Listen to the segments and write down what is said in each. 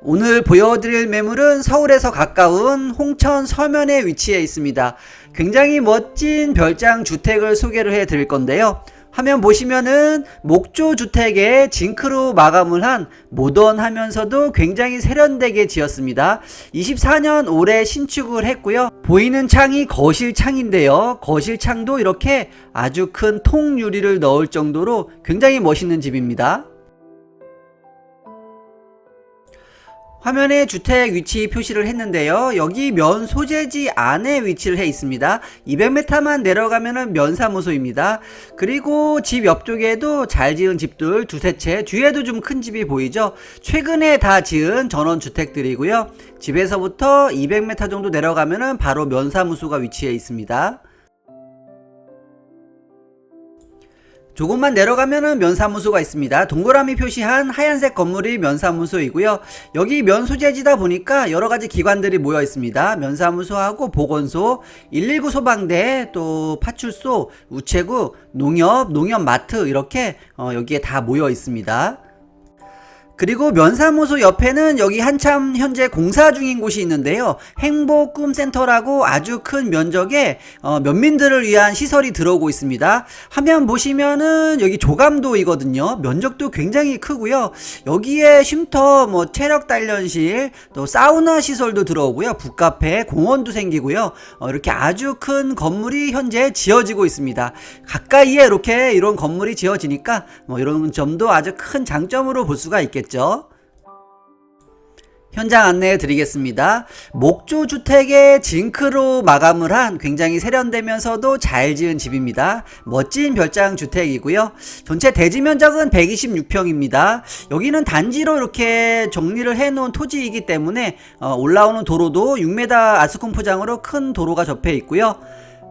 오늘 보여드릴 매물은 서울에서 가까운 홍천 서면에 위치해 있습니다. 굉장히 멋진 별장 주택을 소개를 해 드릴 건데요. 화면 보시면은 목조 주택에 징크로 마감을 한 모던하면서도 굉장히 세련되게 지었습니다. 24년 올해 신축을 했고요. 보이는 창이 거실 창인데요. 거실 창도 이렇게 아주 큰 통 유리를 넣을 정도로 굉장히 멋있는 집입니다. 화면에 주택 위치 표시를 했는데요. 여기 면 소재지 안에 위치를 해 있습니다. 200m만 내려가면은 면사무소입니다. 그리고 집 옆쪽에도 잘 지은 집들 두세 채, 뒤에도 좀 큰 집이 보이죠? 최근에 다 지은 전원 주택들이고요. 집에서부터 200m 정도 내려가면은 바로 면사무소가 위치해 있습니다. 조금만 내려가면은 면사무소가 있습니다. 동그라미 표시한 하얀색 건물이 면사무소이고요. 여기 면 소재지다 보니까 여러 가지 기관들이 모여 있습니다. 면사무소하고 보건소, 119 소방대, 또 파출소, 우체국, 농협, 농협마트 이렇게 어, 여기에 다 모여 있습니다. 그리고 면사무소 옆에는 여기 한참 현재 공사 중인 곳이 있는데요. 행복 꿈센터라고 아주 큰 면적의 어, 면민들을 위한 시설이 들어오고 있습니다. 화면 보시면은 여기 조감도이거든요. 면적도 굉장히 크고요. 여기에 쉼터, 뭐 체력 단련실, 또 사우나 시설도 들어오고요. 북카페, 공원도 생기고요. 어, 이렇게 아주 큰 건물이 현재 지어지고 있습니다. 가까이에 이렇게 이런 건물이 지어지니까 뭐 이런 점도 아주 큰 장점으로 볼 수가 있겠죠. 현장 안내해 드리겠습니다. 목조 주택에 징크로 마감을 한 굉장히 세련되면서도 잘 지은 집입니다. 멋진 별장 주택이고요. 전체 대지 면적은 126평입니다. 여기는 단지로 이렇게 정리를 해 놓은 토지이기 때문에 어, 올라오는 도로도 6m 아스콘 포장으로 큰 도로가 접해 있고요.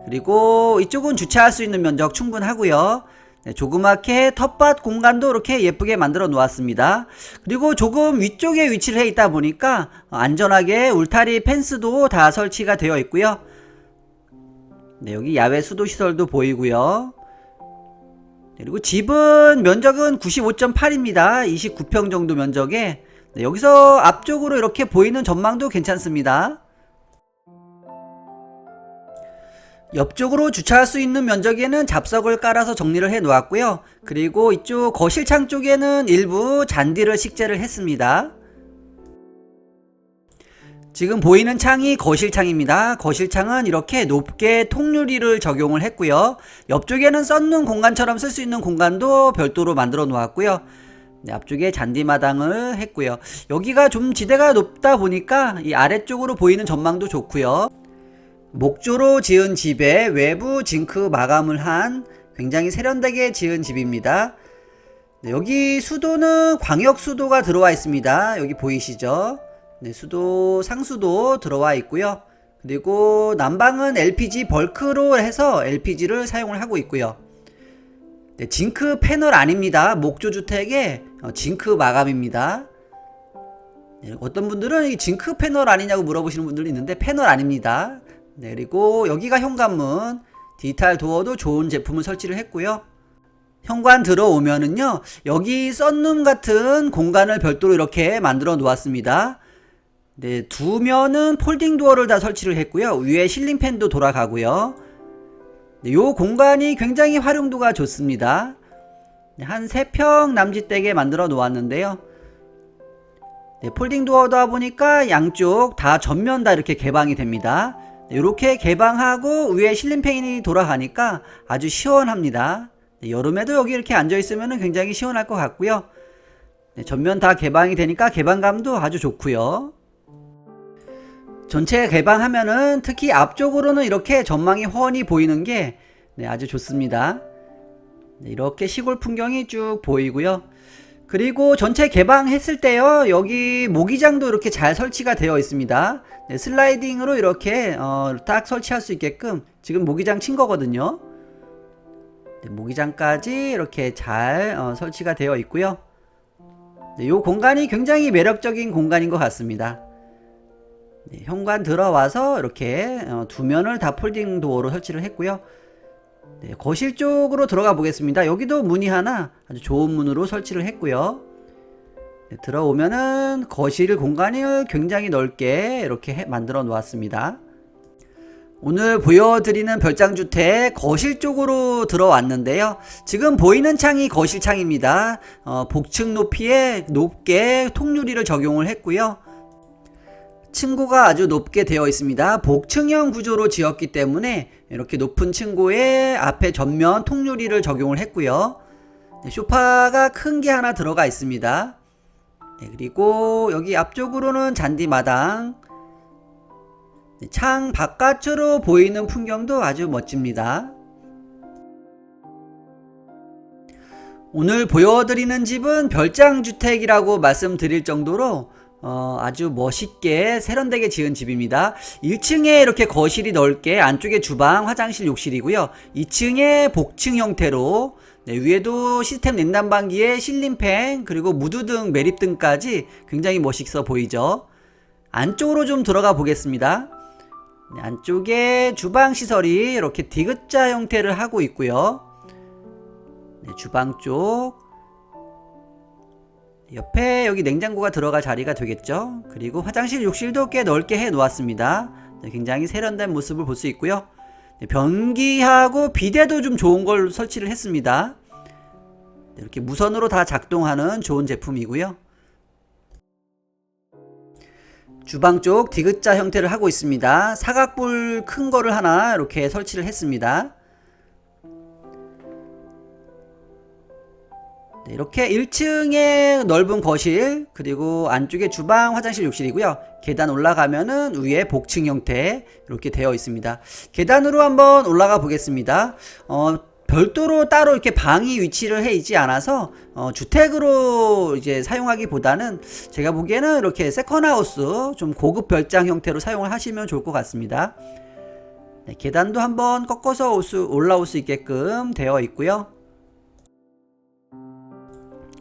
그리고 이쪽은 주차할 수 있는 면적 충분하고요. 네, 조그맣게 텃밭 공간도 이렇게 예쁘게 만들어 놓았습니다. 그리고 조금 위쪽에 위치를 해 있다 보니까 안전하게 울타리 펜스도 다 설치가 되어 있고요. 네, 여기 야외 수도 시설도 보이고요. 네, 그리고 집은 면적은 95.8입니다. 29평 정도 면적에 네, 여기서 앞쪽으로 이렇게 보이는 전망도 괜찮습니다. 옆쪽으로 주차할 수 있는 면적에는 잡석을 깔아서 정리를 해 놓았고요. 그리고 이쪽 거실창 쪽에는 일부 잔디를 식재를 했습니다. 지금 보이는 창이 거실창입니다. 거실창은 이렇게 높게 통유리를 적용을 했고요. 옆쪽에는 썬룸 공간처럼 쓸 수 있는 공간도 별도로 만들어 놓았고요. 네, 앞쪽에 잔디마당을 했고요. 여기가 좀 지대가 높다 보니까 이 아래쪽으로 보이는 전망도 좋고요. 목조로 지은 집에 외부 징크 마감을 한 굉장히 세련되게 지은 집입니다. 네, 여기 수도는 광역 수도가 들어와 있습니다. 여기 보이시죠? 네, 수도 상수도 들어와 있고요. 그리고 난방은 LPG 벌크로 해서 LPG를 사용을 하고 있고요. 네, 징크 패널 아닙니다. 목조 주택의 어, 징크 마감입니다. 네, 어떤 분들은 이 징크 패널 아니냐고 물어보시는 분들이 있는데 패널 아닙니다. 네, 그리고 여기가 현관문 디지털 도어도 좋은 제품을 설치를 했고요. 현관 들어오면은요, 여기 썬룸 같은 공간을 별도로 이렇게 만들어 놓았습니다. 네, 두 면은 폴딩 도어를 다 설치를 했고요. 위에 실링 팬도 돌아가고요. 네, 요 공간이 굉장히 활용도가 좋습니다. 네, 한 3평 남짓되게 만들어 놓았는데요. 네, 폴딩 도어다 보니까 양쪽 다 전면 다 이렇게 개방이 됩니다. 이렇게 개방하고 위에 실린팬이 돌아가니까 아주 시원합니다. 네, 여름에도 여기 이렇게 앉아 있으면 굉장히 시원할 것 같고요. 네, 전면 다 개방이 되니까 개방감도 아주 좋고요. 전체 개방하면은 특히 앞쪽으로는 이렇게 전망이 훤히 보이는 게 네, 아주 좋습니다. 네, 이렇게 시골 풍경이 쭉 보이고요. 그리고 전체 개방했을 때요 여기 모기장도 이렇게 잘 설치가 되어 있습니다. 네, 슬라이딩으로 이렇게 어, 딱 설치할 수 있게끔 지금 모기장 친 거거든요. 네, 모기장까지 이렇게 잘 어, 설치가 되어 있고요. 네, 이 공간이 굉장히 매력적인 공간인 것 같습니다. 네, 현관 들어와서 이렇게 어, 두 면을 다 폴딩 도어로 설치를 했고요 네, 거실 쪽으로 들어가 보겠습니다. 여기도 문이 하나 아주 좋은 문으로 설치를 했고요. 네, 들어오면은 거실 공간을 굉장히 넓게 이렇게 해- 만들어 놓았습니다. 오늘 보여드리는 별장주택 거실 쪽으로 들어왔는데요. 지금 보이는 창이 거실 창입니다. 어, 복층 높이에 높게 통유리를 적용을 했고요. 층고가 아주 높게 되어 있습니다. 복층형 구조로 지었기 때문에 이렇게 높은 층고에 앞에 전면 통유리를 적용을 했고요. 네, 소파가 큰 게 하나 들어가 있습니다. 네, 그리고 여기 앞쪽으로는 잔디 마당. 네, 창 바깥으로 보이는 풍경도 아주 멋집니다. 오늘 보여드리는 집은 별장주택이라고 말씀드릴 정도로 어, 아주 멋있게 세련되게 지은 집입니다. 1층에 이렇게 거실이 넓게 안쪽에 주방, 화장실, 욕실이고요. 2층에 복층 형태로 네, 위에도 시스템 냉난방기에 실린팬 그리고 무드등, 매립등까지 굉장히 멋있어 보이죠. 안쪽으로 좀 들어가 보겠습니다. 네, 안쪽에 주방 시설이 이렇게 디귿자 형태를 하고 있고요. 네, 주방 쪽 옆에 여기 냉장고가 들어갈 자리가 되겠죠. 그리고 화장실, 욕실도 꽤 넓게 해 놓았습니다. 네, 굉장히 세련된 모습을 볼 수 있고요. 네, 변기하고 비데도 좀 좋은 걸 설치를 했습니다. 네, 이렇게 무선으로 다 작동하는 좋은 제품이고요. 주방 쪽 디귿자 형태를 하고 있습니다. 사각불 큰 거를 하나 이렇게 설치를 했습니다. 이렇게 1층에 넓은 거실 그리고 안쪽에 주방 화장실 욕실이고요. 계단 올라가면은 위에 복층 형태 이렇게 되어 있습니다. 계단으로 한번 올라가 보겠습니다. 어, 별도로 따로 이렇게 방이 위치를 해 있지 않아서 어, 주택으로 이제 사용하기보다는 제가 보기에는 이렇게 세컨하우스 좀 고급 별장 형태로 사용을 하시면 좋을 것 같습니다. 네, 계단도 한번 꺾어서 올라올 수 있게끔 되어 있고요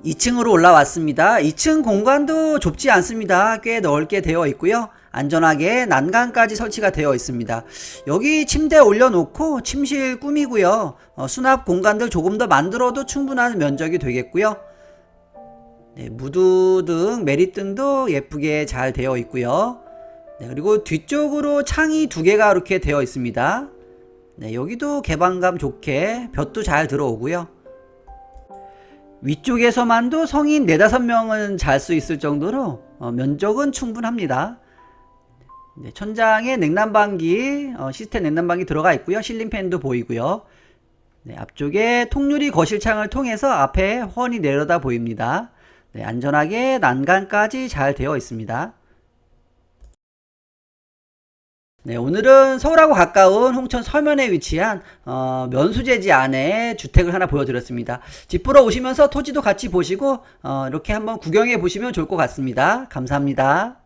2층으로 올라왔습니다. 2층 공간도 좁지 않습니다. 꽤 넓게 되어 있고요. 안전하게 난간까지 설치가 되어 있습니다. 여기 침대 올려놓고 침실 꾸미고요. 어, 수납 공간들 조금 더 만들어도 충분한 면적이 되겠고요. 네, 무드 등 메리 등도 예쁘게 잘 되어 있고요. 네, 그리고 뒤쪽으로 창이 두 개가 이렇게 되어 있습니다. 네, 여기도 개방감 좋게 볕도 잘 들어오고요. 위쪽에서만도 성인 4, 5명은 잘 수 있을 정도로 어, 면적은 충분합니다. 네, 천장에 냉난방기, 어, 시스템 냉난방기 들어가 있고요. 실린팬도 보이고요. 네, 앞쪽에 통유리 거실창을 통해서 앞에 훤히 내려다 보입니다. 네, 안전하게 난간까지 잘 되어 있습니다. 네, 오늘은 서울하고 가까운 홍천 서면에 위치한 어, 면수제지 안에 주택을 하나 보여드렸습니다. 집 보러 오시면서 토지도 같이 보시고 어, 이렇게 한번 구경해 보시면 좋을 것 같습니다. 감사합니다.